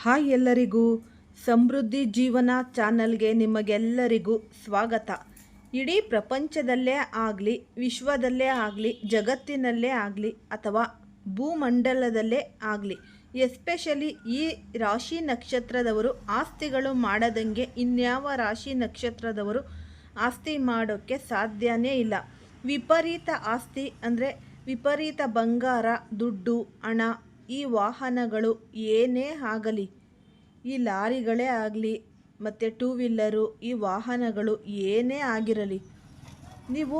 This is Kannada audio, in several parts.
ಹಾಯ್ ಎಲ್ಲರಿಗೂ. ಸಮೃದ್ಧಿ ಜೀವನ ಚಾನಲ್ಗೆ ನಿಮಗೆಲ್ಲರಿಗೂ ಸ್ವಾಗತ. ಇಡೀ ಪ್ರಪಂಚದಲ್ಲೇ ಆಗಲಿ, ವಿಶ್ವದಲ್ಲೇ ಆಗಲಿ, ಜಗತ್ತಿನಲ್ಲೇ ಆಗಲಿ ಅಥವಾ ಭೂಮಂಡಲದಲ್ಲೇ ಆಗಲಿ, ಎಸ್ಪೆಷಲಿ ಈ ರಾಶಿ ನಕ್ಷತ್ರದವರು ಆಸ್ತಿಗಳು ಮಾಡದಂಗೆ ಇನ್ಯಾವ ರಾಶಿ ನಕ್ಷತ್ರದವರು ಆಸ್ತಿ ಮಾಡೋಕ್ಕೆ ಸಾಧ್ಯನೇ ಇಲ್ಲ. ವಿಪರೀತ ಆಸ್ತಿ ಅಂದರೆ ವಿಪರೀತ ಬಂಗಾರ, ದುಡ್ಡು, ಹಣ ಈ ವಾಹನಗಳು ಏನೇ ಆಗಲಿ, ಈ ಲಾರಿಗಳೇ ಆಗಲಿ, ಮತ್ತು ಟೂ ವೀಲರು ಈ ವಾಹನಗಳು ಏನೇ ಆಗಿರಲಿ, ನೀವು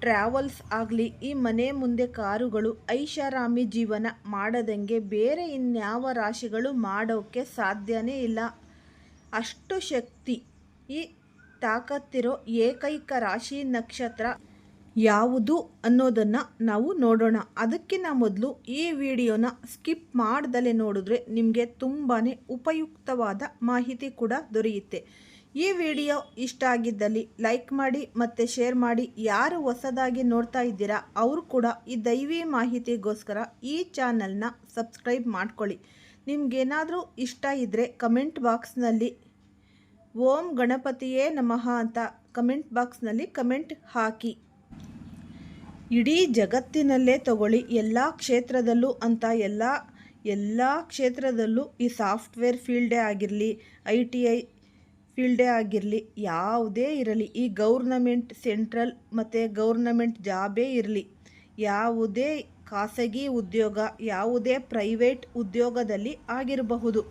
ಟ್ರಾವೆಲ್ಸ್ ಆಗಲಿ, ಈ ಮನೆ ಮುಂದೆ ಕಾರುಗಳು ಐಷಾರಾಮಿ ಜೀವನ ಮಾಡದಂಗೆ ಬೇರೆ ಇನ್ಯಾವ ರಾಶಿಗಳು ಮಾಡೋಕ್ಕೆ ಸಾಧ್ಯನೇ ಇಲ್ಲ. ಅಷ್ಟು ಶಕ್ತಿ ಈ ತಾಕತ್ತಿರೋ ಏಕೈಕ ರಾಶಿ ನಕ್ಷತ್ರ ಯಾವುದು ಅನ್ನೋದನ್ನು ನಾವು ನೋಡೋಣ. ಅದಕ್ಕಿಂತ ಮೊದಲು ಈ ವಿಡಿಯೋನ ಸ್ಕಿಪ್ ಮಾಡ್ದಲೇ ನೋಡಿದ್ರೆ ನಿಮಗೆ ತುಂಬಾ ಉಪಯುಕ್ತವಾದ ಮಾಹಿತಿ ಕೂಡ ದೊರೆಯುತ್ತೆ. ಈ ವಿಡಿಯೋ ಇಷ್ಟ ಆಗಿದ್ದಲ್ಲಿ ಲೈಕ್ ಮಾಡಿ ಮತ್ತು ಶೇರ್ ಮಾಡಿ. ಯಾರು ಹೊಸದಾಗಿ ನೋಡ್ತಾ ಇದ್ದೀರಾ, ಅವರು ಕೂಡ ಈ ದೈವಿ ಮಾಹಿತಿಗೋಸ್ಕರ ಈ ಚಾನಲ್ನ ಸಬ್ಸ್ಕ್ರೈಬ್ ಮಾಡ್ಕೊಳ್ಳಿ. ನಿಮ್ಗೇನಾದರೂ ಇಷ್ಟ ಇದ್ದರೆ ಕಮೆಂಟ್ ಬಾಕ್ಸ್ನಲ್ಲಿ ಓಂ ಗಣಪತಿಯೇ ನಮಃ ಅಂತ ಕಮೆಂಟ್ ಬಾಕ್ಸ್ನಲ್ಲಿ ಕಮೆಂಟ್ ಹಾಕಿ. ಇಡೀ ಜಗತ್ತಿನಲ್ಲೇ ತಗೊಳ್ಳಿ. ಎಲ್ಲ ಕ್ಷೇತ್ರದಲ್ಲೂ ಅಂತ ಎಲ್ಲ ಎಲ್ಲ ಕ್ಷೇತ್ರದಲ್ಲೂ ಈ ಸಾಫ್ಟ್ವೇರ್ ಫೀಲ್ಡೇ ಆಗಿರಲಿ, ಐ ಟಿ ಐ ಫೀಲ್ಡೇ ಆಗಿರಲಿ, ಯಾವುದೇ ಇರಲಿ, ಈ ಗೌರ್ನಮೆಂಟ್ ಸೆಂಟ್ರಲ್ ಮತ್ತು ಗೌರ್ನಮೆಂಟ್ ಜಾಬೇ ಇರಲಿ. ಯಾವುದೇ ಖಾಸಗಿ ಉದ್ಯೋಗ, ಯಾವುದೇ ಪ್ರೈವೇಟ್ ಉದ್ಯೋಗದಲ್ಲಿ ಆಗಿರಬಹುದು.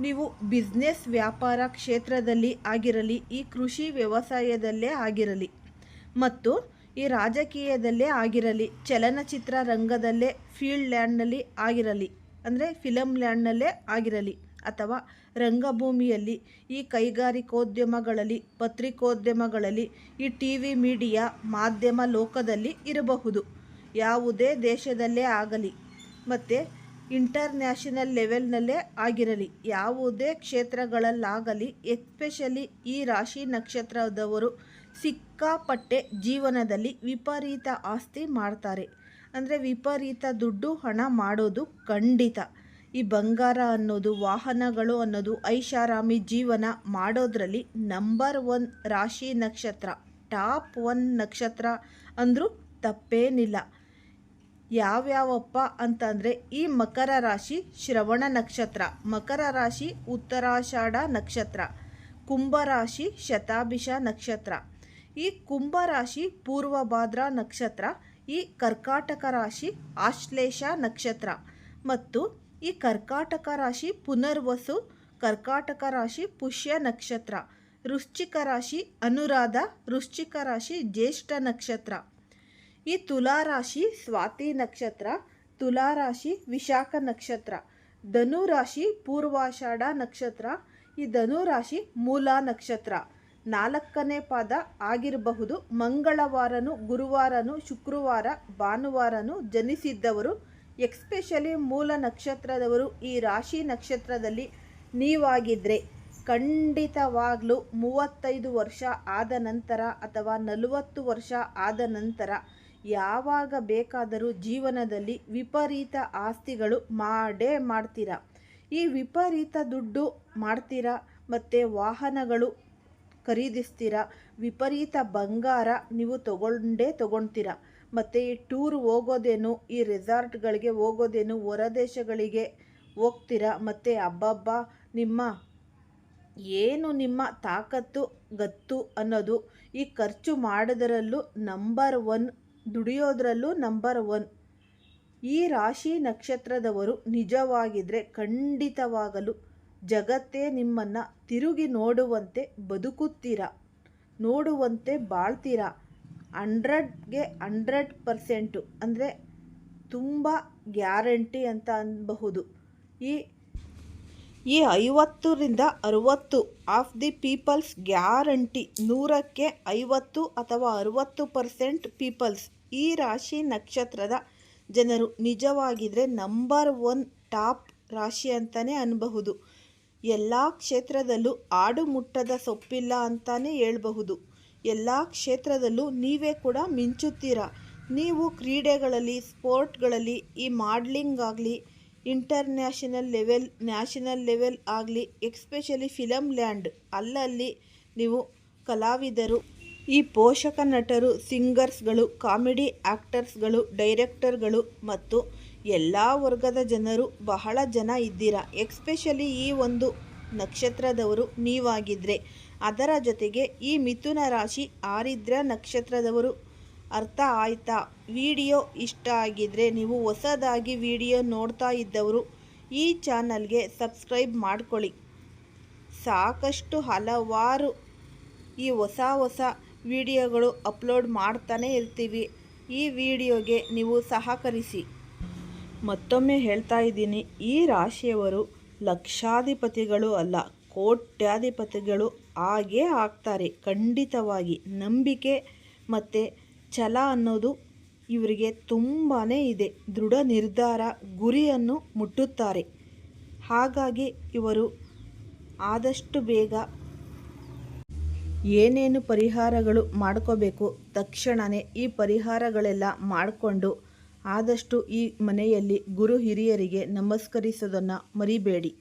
ನೀವು ಬಿಸ್ನೆಸ್ ವ್ಯಾಪಾರ ಕ್ಷೇತ್ರದಲ್ಲಿ ಆಗಿರಲಿ, ಈ ಕೃಷಿ ವ್ಯವಸಾಯದಲ್ಲೇ ಆಗಿರಲಿ. ಮತ್ತು ಈ ರಾಜಕೀಯದಲ್ಲೇ ಆಗಿರಲಿ, ಚಲನಚಿತ್ರ ರಂಗದಲ್ಲೇ ಫೀಲ್ಡ್ ಲ್ಯಾಂಡ್ನಲ್ಲಿ ಆಗಿರಲಿ, ಅಂದರೆ ಫಿಲಮ್ ಲ್ಯಾಂಡ್ನಲ್ಲೇ ಆಗಿರಲಿ, ಅಥವಾ ರಂಗಭೂಮಿಯಲ್ಲಿ ಈ ಕೈಗಾರಿಕೋದ್ಯಮಗಳಲ್ಲಿ, ಪತ್ರಿಕೋದ್ಯಮಗಳಲ್ಲಿ, ಈ ಟಿ ವಿ ಮೀಡಿಯಾ ಮಾಧ್ಯಮ ಲೋಕದಲ್ಲಿ ಇರಬಹುದು. ಯಾವುದೇ ದೇಶದಲ್ಲೇ ಆಗಲಿ, ಮತ್ತು ಇಂಟರ್ನ್ಯಾಷನಲ್ ಲೆವೆಲ್ನಲ್ಲೇ ಆಗಿರಲಿ, ಯಾವುದೇ ಕ್ಷೇತ್ರಗಳಲ್ಲಾಗಲಿ ಎಸ್ಪೆಷಲಿ ಈ ರಾಶಿ ನಕ್ಷತ್ರದವರು ಸಿಕ್ಕಾಪಟ್ಟೆ ಜೀವನದಲ್ಲಿ ವಿಪರೀತ ಆಸ್ತಿ ಮಾಡ್ತಾರೆ. ಅಂದರೆ ವಿಪರೀತ ದುಡ್ಡು ಹಣ ಮಾಡೋದು ಖಂಡಿತ. ಈ ಬಂಗಾರ ಅನ್ನೋದು, ವಾಹನಗಳು ಅನ್ನೋದು, ಐಷಾರಾಮಿ ಜೀವನ ಮಾಡೋದ್ರಲ್ಲಿ ನಂಬರ್ ಒನ್ ರಾಶಿ ನಕ್ಷತ್ರ ಟಾಪ್ ಒನ್ ನಕ್ಷತ್ರ ಅಂದರೂ ತಪ್ಪೇನಿಲ್ಲ. ಯಾವ್ಯಾವಪ್ಪ ಅಂತಂದರೆ ಈ ಮಕರ ರಾಶಿ ಶ್ರವಣ ನಕ್ಷತ್ರ, ಮಕರ ರಾಶಿ ಉತ್ತರಾಷಾಢ ನಕ್ಷತ್ರ ಕುಂಭರಾಶಿ ಶತಾಭಿಷ ನಕ್ಷತ್ರ. ಈ ಕುಂಭರಾಶಿ ಪೂರ್ವಭಾದ್ರ ನಕ್ಷತ್ರ, ಈ ಕರ್ಕಾಟಕ ರಾಶಿ ಆಶ್ಲೇಷ ನಕ್ಷತ್ರ ಮತ್ತು ಈ ಕರ್ಕಾಟಕ ರಾಶಿ ಪುನರ್ವಸು, ಕರ್ಕಾಟಕ ರಾಶಿ ಪುಷ್ಯ ನಕ್ಷತ್ರ, ವೃಶ್ಚಿಕ ರಾಶಿ ಅನುರಾಧ, ವೃಶ್ಚಿಕ ರಾಶಿ ಜ್ಯೇಷ್ಠ ನಕ್ಷತ್ರ. ಈ ತುಲಾರಾಶಿ ಸ್ವಾತಿ ನಕ್ಷತ್ರ ತುಲಾರಾಶಿ ವಿಶಾಖ ನಕ್ಷತ್ರ ಧನುರಾಶಿ ಪೂರ್ವಾಷಾಢ ನಕ್ಷತ್ರ, ಈ ಧನುರಾಶಿ ಮೂಲ ನಕ್ಷತ್ರ. ನಾಲ್ಕನೇ ಪಾದ ಆಗಿರಬಹುದು. ಮಂಗಳವಾರನು, ಗುರುವಾರನು, ಶುಕ್ರವಾರ, ಭಾನುವಾರನು ಜನಿಸಿದ್ದವರು. ಎಕ್ಸ್ಪೆಷಲಿ ಮೂಲ ನಕ್ಷತ್ರದವರು ಈ ರಾಶಿ ನಕ್ಷತ್ರದಲ್ಲಿ ನೀವಾಗಿದ್ದರೆ ಖಂಡಿತವಾಗಲೂ ಮೂವತ್ತೈದು ವರ್ಷ ಆದ ನಂತರ ಅಥವಾ ನಲವತ್ತು ವರ್ಷ ಆದ ನಂತರ ಯಾವಾಗ ಬೇಕಾದರೂ ಜೀವನದಲ್ಲಿ ವಿಪರೀತ ಆಸ್ತಿಗಳು ಮಾಡೇ ಮಾಡ್ತೀರಾ? ಈ ವಿಪರೀತ ದುಡ್ಡು ಮಾಡ್ತೀರಾ? ಮತ್ತು ವಾಹನಗಳು ಖರೀದಿಸ್ತೀರಾ? ವಿಪರೀತ ಬಂಗಾರ ನೀವು ತಗೊಂಡೇ ತಗೊಳ್ತೀರಾ ಮತ್ತು ಈ ಟೂರ್ ಹೋಗೋದೇನು, ಈ ರೆಸಾರ್ಟ್ಗಳಿಗೆ ಹೋಗೋದೇನು ಹೊರದೇಶಗಳಿಗೆ ಹೋಗ್ತೀರಾ? ಮತ್ತು ಹಬ್ಬಬ್ಬ ನಿಮ್ಮ ಏನು ನಿಮ್ಮ ತಾಕತ್ತು, ಗತ್ತು ಅನ್ನೋದು ಈ ಖರ್ಚು ಮಾಡೋದರಲ್ಲೂ ನಂಬರ್ ಒನ್ ದುಡಿಯೋದ್ರಲ್ಲೂ ನಂಬರ್ ಒನ್ ಈ ರಾಶಿ ನಕ್ಷತ್ರದವರು ನಿಜವಾಗಿದ್ದರೆ ಖಂಡಿತವಾಗಲು ಜಗತ್ತೇ ನಿಮ್ಮನ್ನು ತಿರುಗಿ ನೋಡುವಂತೆ ಬದುಕುತ್ತೀರ? ನೋಡುವಂತೆ ಬಾಳ್ತೀರಾ? ಹಂಡ್ರೆಡ್ಗೆ ಹಂಡ್ರೆಡ್ ಪರ್ಸೆಂಟು ಅಂದರೆ ತುಂಬ ಗ್ಯಾರಂಟಿ ಅಂತ ಅನ್ನಬಹುದು ಈ ಈ ಐವತ್ತರಿಂದ ಅರುವತ್ತು ಆಫ್ ದಿ ಪೀಪಲ್ಸ್ ಗ್ಯಾರಂಟಿ ನೂರಕ್ಕೆ ಐವತ್ತು ಅಥವಾ ಅರುವತ್ತು ಪರ್ಸೆಂಟ್ ಪೀಪಲ್ಸ್ ಈ ರಾಶಿ ನಕ್ಷತ್ರದ ಜನರು ನಿಜವಾಗಿದ್ದರೆ ನಂಬರ್ ಒನ್ ಟಾಪ್ ರಾಶಿ ಅಂತಲೇ ಅನ್ನಬಹುದು ಎಲ್ಲ ಕ್ಷೇತ್ರದಲ್ಲೂ ಆಡು ಮುಟ್ಟದ ಸೊಪ್ಪಿಲ್ಲ ಅಂತಾನೆ ಹೇಳ್ಬಹುದು. ಎಲ್ಲ ಕ್ಷೇತ್ರದಲ್ಲೂ ನೀವೇ ಕೂಡ ಮಿಂಚುತ್ತೀರಾ. ನೀವು ಕ್ರೀಡೆಗಳಲ್ಲಿ, ಸ್ಪೋರ್ಟ್ಗಳಲ್ಲಿ, ಈ ಮಾಡ್ಲಿಂಗ್ ಆಗಲಿ, ಇಂಟರ್ನ್ಯಾಷನಲ್ ಲೆವೆಲ್, ನ್ಯಾಷನಲ್ ಲೆವೆಲ್ ಆಗಲಿ, ಎಕ್ಸ್ಪೆಷಲಿ ಫಿಲಮ್ ಲ್ಯಾಂಡ್, ಅಲ್ಲಲ್ಲಿ ನೀವು ಕಲಾವಿದರು, ಈ ಪೋಷಕ ನಟರು, ಸಿಂಗರ್ಸ್ಗಳು, ಕಾಮಿಡಿ ಆ್ಯಕ್ಟರ್ಸ್ಗಳು, ಡೈರೆಕ್ಟರ್ಗಳು ಮತ್ತು ಎಲ್ಲ ವರ್ಗದ ಜನರು ಬಹಳ ಜನ ಇದ್ದೀರಾ? ಎಕ್ಸ್ಪೆಷಲಿ ಈ ಒಂದು ನಕ್ಷತ್ರದವರು ನೀವಾಗಿದ್ದರೆ ಅದರ ಜೊತೆಗೆ ಈ ಮಿಥುನ ರಾಶಿ ಆರಿದ್ರ ನಕ್ಷತ್ರದವರು ಅರ್ಥ ಆಯ್ತಾ? ವಿಡಿಯೋ ಇಷ್ಟ ಆಗಿದ್ದರೆ ನೀವು ಹೊಸದಾಗಿ ವಿಡಿಯೋ ನೋಡ್ತಾ ಇದ್ದವರು ಈ ಚಾನಲ್ಗೆ ಸಬ್ಸ್ಕ್ರೈಬ್ ಮಾಡ್ಕೊಳ್ಳಿ. ಸಾಕಷ್ಟು ಹಲವಾರು ಈ ಹೊಸ ಹೊಸ ವಿಡಿಯೋಗಳು ಅಪ್ಲೋಡ್ ಮಾಡ್ತಾನೆ ಇರ್ತೀವಿ. ಈ ವಿಡಿಯೋಗೆ ನೀವು ಸಹಕರಿಸಿ. ಮತ್ತೊಮ್ಮೆ ಹೇಳ್ತಾ ಇದ್ದೀನಿ, ಈ ರಾಶಿಯವರು ಲಕ್ಷಾಧಿಪತಿಗಳು ಅಲ್ಲ, ಕೋಟ್ಯಾಧಿಪತಿಗಳು ಆಗೇ ಆಗ್ತಾರೆ. ಖಂಡಿತವಾಗಿ ನಂಬಿಕೆ ಮತ್ತು ಛಲ ಅನ್ನೋದು ಇವರಿಗೆ ತುಂಬಾ ಇದೆ. ದೃಢ ನಿರ್ಧಾರ, ಗುರಿಯನ್ನು ಮುಟ್ಟುತ್ತಾರೆ. ಹಾಗಾಗಿ ಇವರು ಆದಷ್ಟು ಬೇಗ ಏನೇನು ಪರಿಹಾರಗಳು ಮಾಡ್ಕೋಬೇಕು ತಕ್ಷಣವೇ ಈ ಪರಿಹಾರಗಳೆಲ್ಲ ಮಾಡಿಕೊಂಡು ಆದಷ್ಟು ಈ ಮನೆಯಲ್ಲಿ ಗುರು ಹಿರಿಯರಿಗೆ ನಮಸ್ಕರಿಸೋದನ್ನು ಮರಿಬೇಡಿ.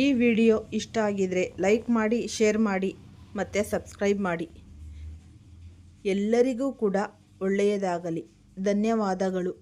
ಈ ವಿಡಿಯೋ ಇಷ್ಟ ಆಗಿದರೆ ಲೈಕ್ ಮಾಡಿ, ಶೇರ್ ಮಾಡಿ ಮತ್ತು ಸಬ್ಸ್ಕ್ರೈಬ್ ಮಾಡಿ. ಎಲ್ಲರಿಗೂ ಕೂಡ ಒಳ್ಳೆಯದಾಗಲಿ. ಧನ್ಯವಾದಗಳು.